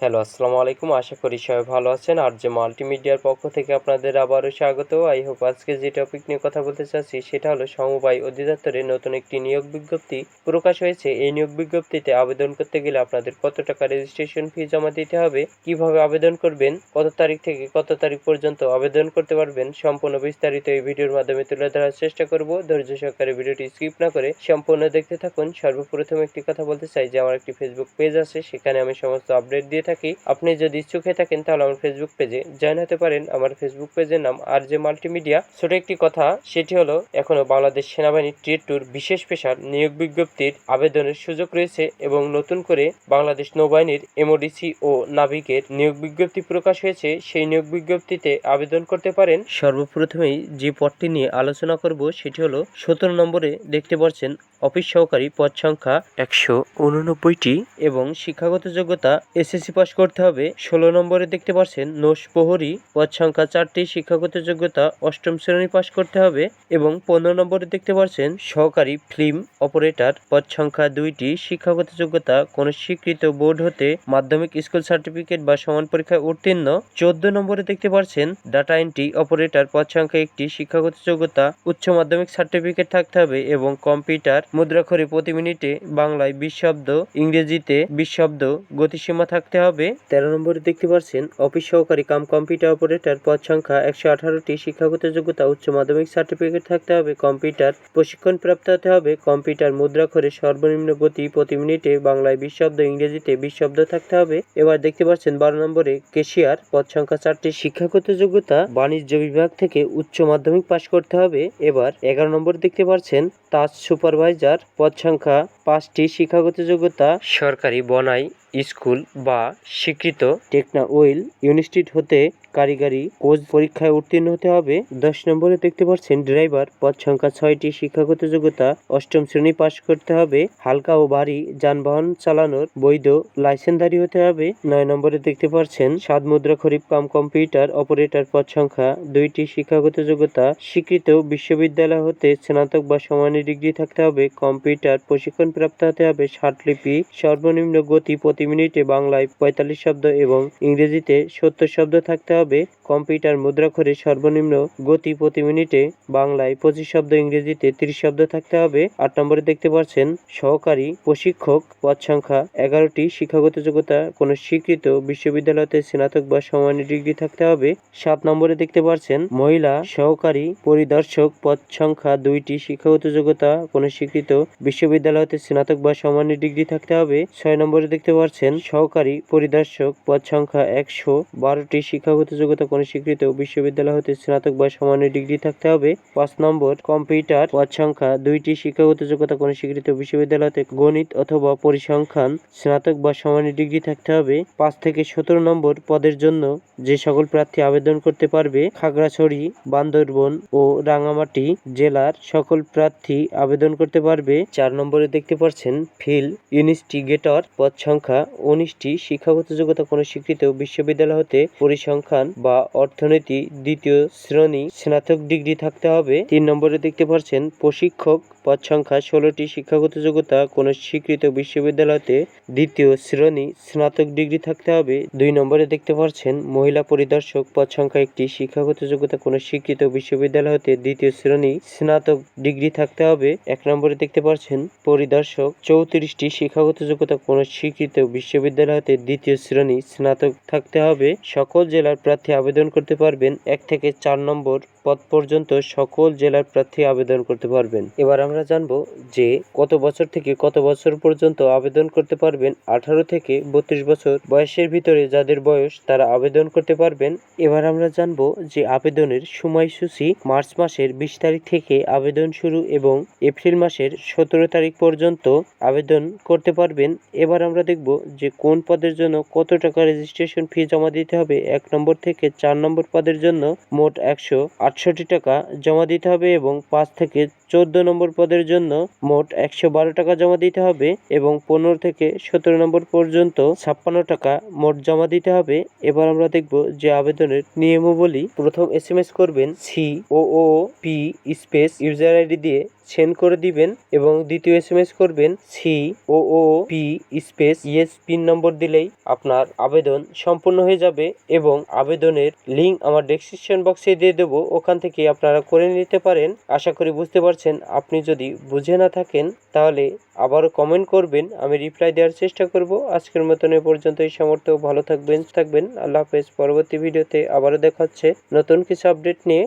Hello, আসসালামু আলাইকুম। আশা করি সবাই ভালো আছেন। আর যে মাল্টিমিডিয়ার পক্ষ থেকে আপনাদের আবারও স্বাগত, আই হোপ আজকে যে টপিক নিয়ে কথা বলতে চাচ্ছি সেটা হলো সমবায় অধিদপ্তরে নতুন একটি নিয়োগ বিজ্ঞপ্তি প্রকাশ হয়েছে। এই নিয়োগ বিজ্ঞপ্তিতে আবেদন করতে গেলে আপনাদের কত টাকা রেজিস্ট্রেশন ফি জমা দিতে হবে, কীভাবে আবেদন করবেন, কত তারিখ থেকে কত তারিখ পর্যন্ত আবেদন করতে পারবেন, সম্পূর্ণ বিস্তারিত এই ভিডিওর মাধ্যমে তুলে ধরার চেষ্টা করব। ধৈর্য সহকারে ভিডিওটি স্কিপ না করে সম্পূর্ণ দেখতে থাকুন। সর্বপ্রথম একটি কথা বলতে চাই, যে আমার একটি ফেসবুক পেজ আছে, সেখানে আমি সমস্ত আপডেট দিয়ে থাকি, আপনি যদি ইচ্ছুক হয়ে থাকেন তাহলে আমার ফেসবুক পেজে জয়েন হতে পারেন। আমার ফেসবুক পেজের নাম আর যে মাল্টিমিডিয়া ছোট একটি কথা, সেটি হলো, এখনও বাংলাদেশ সেনাবাহিনী টির টুর বিশেষ পেশার নিয়োগ বিজ্ঞপ্তির আবেদনের সুযোগ রয়েছে এবং নতুন করে বাংলাদেশ নৌবাহিনীর এমওডিসি ও নাবিকের নিয়োগ বিজ্ঞপ্তি প্রকাশ হয়েছে। সেই নিয়োগ বিজ্ঞপ্তিতে আবেদন করতে পারেন। সর্বপ্রথমেই যে পদটি নিয়ে আলোচনা করব, সেটি হলো, সতেরো নম্বরে দেখতে পাচ্ছেন, অফিস সহকারী পদ সংখ্যা একশো উননব্বইটি এবং শিক্ষাগত যোগ্যতা এসএসসি পাস করতে হবে। ষোলো নম্বরে দেখতে পাচ্ছেন নোস প্রহরী, পদ সংখ্যা চারটি, শিক্ষাগত যোগ্যতা অষ্টম শ্রেণি পাস করতে হবে এবং পনেরো নম্বরে দেখতে পাচ্ছেন, সহকারী ফিল্ম অপারেটর, পদ সংখ্যা দুইটি, শিক্ষাগত যোগ্যতা কোনো স্বীকৃত বোর্ড হতে মাধ্যমিক স্কুল সার্টিফিকেট বা সমান পরীক্ষায় উত্তীর্ণ। চোদ্দ নম্বরে দেখতে পাচ্ছেন, ডাটা এন্ট্রি অপারেটর, পদ সংখ্যা একটি, শিক্ষাগত যোগ্যতা উচ্চ মাধ্যমিক সার্টিফিকেট থাকতে হবে এবং কম্পিউটার, মুদ্রাক্ষরে প্রতি মিনিটে বাংলায় বিশ শব্দ, ইংরেজিতে বিশ শব্দ গতিসীমা থাকতে হবে তেরো নম্বরে দেখতে পাচ্ছেন, অফিস সহকারী কাম কম্পিউটার অপারেটর পদ সংখ্যা একশো আঠারোটি, শিক্ষাগত যোগ্যতা, উচ্চ মাধ্যমিক সার্টিফিকেট থাকতে হবে, কম্পিউটার প্রশিক্ষণ প্রাপ্ত হতে হবে, কম্পিউটার মুদ্রাক্ষরে সর্বনিম্ন গতি প্রতি মিনিটে বাংলায় বিশ শব্দ, ইংরেজিতে বিশ শব্দ থাকতে হবে। এবার দেখতে পাচ্ছেন, বারো নম্বরে কেশিয়ার পদ সংখ্যা চারটি, শিক্ষাগত যোগ্যতা বাণিজ্য বিভাগ থেকে উচ্চ মাধ্যমিক পাশ করতে হবে। এবার এগারো নম্বর দেখতে পাচ্ছেন, তাজ সুপারভাইজার পদ সংখ্যা পাঁচটি, শিক্ষাগত যোগ্যতা সরকারি বনাই স্কুল বা স্বীকৃত টেকনা ওয়েল ইনস্টিটিউট হতে কারিগরি কোর্স পরীক্ষায় উত্তীর্ণ হতে হবে। দশ নম্বরে দেখতে পাচ্ছেন, ড্রাইভার পদ সংখ্যা ছয়টি, শিক্ষাগত যোগ্যতা অষ্টম শ্রেণি পাশ করতে হবে। হালকা ও ভারী যানবাহন চালানোর বৈধ লাইসেন্সধারী হতে হবে। নয় নম্বরে দেখতে পাচ্ছেন, সাত মুদ্রা খরিফ কাম কম্পিউটার অপারেটর পদ সংখ্যা দুইটি, শিক্ষাগত যোগ্যতা স্বীকৃত বিশ্ববিদ্যালয় হতে স্নাতক বা সমানী ডিগ্রি থাকতে হবে। কম্পিউটার প্রশিক্ষণ প্রাপ্ত হতে হবে ষাটলিপি সর্বনিম্ন গতি প্রতি মিনিটে বাংলায় পঁয়তাল্লিশ শব্দ এবং ইংরেজিতে সত্তর শব্দ থাকতে হবে। কম্পিউটার মুদ্রাক্ষরে সর্বনিম্ন গতি প্রতি মিনিটে বাংলায় পঁচিশ শব্দ, ইংরেজিতে তিরিশ শব্দ থাকতে হবে। আট নম্বরে দেখতে পাচ্ছেন, সহকারী প্রশিক্ষক পদ সংখ্যা এগারোটি, শিক্ষাগত যোগ্যতা কোনো স্বীকৃত বিশ্ববিদ্যালয়তে স্নাতক বা সমানী ডিগ্রি থাকতে হবে। সাত নম্বরে দেখতে পাচ্ছেন, মহিলা সহকারী পরিদর্শক পদ সংখ্যা দুইটি, শিক্ষাগত যোগ্যতা কোনো স্বীকৃত বিশ্ববিদ্যালয়তে স্নাতক বা সমানী ডিগ্রি থাকতে হবে। ছয় নম্বরে দেখতে পাচ্ছেন সহকারী পরিদর্শক, পদ সংখ্যা একশো বারোটি শিক্ষাগত যোগ্যতা কোনো স্বীকৃত বিশ্ববিদ্যালয় হতে স্নাতক বা সমানের ডিগ্রি থাকতে হবে। পাঁচ নম্বর, কম্পিউটার, পদ সংখ্যা দুইটি শিক্ষাগত যোগ্যতা কোনো স্বীকৃত বিশ্ববিদ্যালয়তে গণিত অথবা পরিসংখ্যান, স্নাতক বা সমানের ডিগ্রি থাকতে হবে। পাঁচ থেকে সতেরো নম্বর, পদের জন্য যে সকল প্রার্থী আবেদন করতে পারবে, খাগড়াছড়ি, বান্দরবন ও রাঙামাটি জেলার সকল প্রার্থী আবেদন করতে পারবে। চার নম্বরে দেখতে পাচ্ছেন ফিল ইনস্টিগেটর, পদ সংখ্যা উনিশটি শিক্ষাগত যোগ্যতা কোনো স্বীকৃত বিশ্ববিদ্যালয় হতে পরিসংখ্যান বা অর্থনীতি দ্বিতীয় শ্রেণি স্নাতক ডিগ্রি থাকতে হবে। তিন নম্বরে দেখতে পাচ্ছেন, প্রশিক্ষক পদ সংখ্যা ষোলোটি, শিক্ষাগত যোগ্যতা কোনো স্বীকৃত বিশ্ববিদ্যালয়তে দ্বিতীয় শ্রেণি স্নাতক ডিগ্রি থাকতে হবে। দুই নম্বরে দেখতে পাচ্ছেন, মহিলা পরিদর্শক পদ সংখ্যা একটি, শিক্ষাগত যোগ্যতা কোনো স্বীকৃত বিশ্ববিদ্যালয় হতে দ্বিতীয় শ্রেণি স্নাতক ডিগ্রি থাকতে হবে। এক নম্বরে দেখতে পাচ্ছেন, পরিদর্শক চৌত্রিশটি, শিক্ষাগত যোগ্যতা কোনো স্বীকৃত বিশ্ববিদ্যালয় হতে দ্বিতীয় শ্রেণি স্নাতক থাকতে হবে। সকল জেলার প্রার্থী আবেদন করতে পারবেন। এক থেকে চার নম্বর পদ পর্যন্ত সকল জেলার প্রার্থী আবেদন করতে পারবেন। এবার আমরা জানব যে কত বছর থেকে কত বছর পর্যন্ত আবেদন করতে পারবেন। আঠারো থেকে বত্রিশ বছর বয়সের ভিতরে যাদের বয়স তারা আবেদন করতে পারবেন। এবার আমরা জানব যে আবেদনের সময়সূচি মার্চ মাসের বিশ তারিখ থেকে আবেদন শুরু এবং এপ্রিল মাসের সতেরো তারিখ পর্যন্ত আবেদন করতে পারবেন। এবার আমরা দেখব যে কোন পদের জন্য কত টাকা রেজিস্ট্রেশন ফি জমা দিতে হবে? এক নম্বর থেকে চার নম্বর পদের জন্য মোট একশো আটষট্টি টাকা জমা দিতে হবে এবং পাঁচ থেকে চোদ্দ নম্বর পদের জন্য মোট একশো বারো টাকা জমা দিতে হবে এবং পনেরো থেকে সতেরো নম্বর পর্যন্ত ছাপ্পান্ন টাকা মোট জমা দিতে হবে। এবার আমরা দেখব যে আবেদনের নিয়মাবলী। প্রথম এস এম এস করবেন C O P space user ID দিয়ে সেন্ড করে দিবেন এবং দ্বিতীয় এস এম এস করবেন C O O P space page pin number দিলেই আপনার আবেদন সম্পূর্ণ হয়ে যাবে এবং আবেদনের লিঙ্ক আমার ডেসক্রিপশন বক্সে দিয়ে দেবো। ওখান থেকে আপনারা করে নিতে পারেন। আশা করি বুঝতে পারছেন। আপনি যদি বুঝে না থাকেন, তাহলে আবারও কমেন্ট করবেন। আমি রিপ্লাই দেওয়ার চেষ্টা করব। আজকের মতন এ পর্যন্ত এই সামর্থ্য ভালো থাকবেন থাকবেন। আল্লাহ হাফেজ। পরবর্তী ভিডিওতে আবারও দেখা হচ্ছে। নতুন কিছু আপডেট নিয়ে